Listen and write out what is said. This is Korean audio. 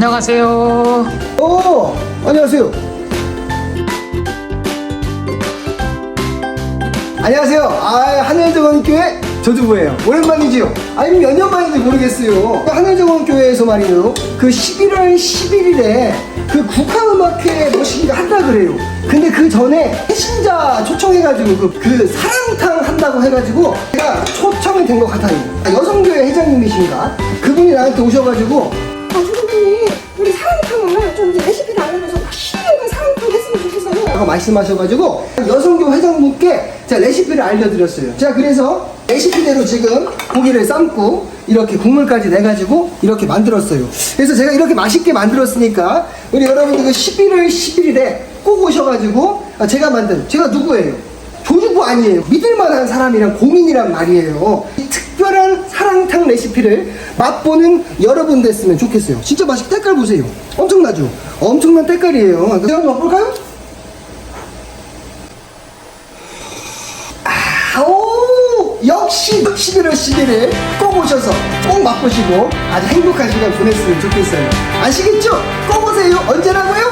안녕하세요. 오, 안녕하세요. 안녕하세요. 아, 하늘정원교회 조주부예요. 오랜만이지요? 아니, 몇 년 만인지 모르겠어요. 하늘정원교회에서 말이에요. 그 11월 11일에 그 국화음악회 뭐시기가 한다 그래요. 근데 그 전에 신자 초청해가지고 그, 그 사랑탕 한다고 해가지고 제가 초청이 된 것 같아요. 아, 여성교회 회장님이신가? 그분이 나한테 오셔가지고 아, 선생님, 우리 사랑탕을 좀 이제 레시피를 알려줘서 맛있는 사랑탕 했으면 좋겠어요. 라고 말씀하셔가지고 여성교 회장분께 제가 레시피를 알려드렸어요. 제가 그래서 레시피대로 지금 고기를 삶고 이렇게 국물까지 내가지고 이렇게 만들었어요. 그래서 제가 이렇게 맛있게 만들었으니까 우리 여러분들 그 11월 11일에 꼭 오셔가지고 아, 제가 만든 제가 누구예요? 조주부 아니에요. 믿을만한 사람이란 공인이란 말이에요. 레시피를 맛보는 여러분 됐으면 좋겠어요. 진짜 맛있게 때깔 보세요. 엄청나죠? 엄청난 때깔이에요. 제가 한번 맛볼까요? 아오 역시 11월 11일 꼭 오셔서 꼭 맛보시고 아주 행복한 시간 보냈으면 좋겠어요 아시겠죠? 꼭 오세요 언제라고요?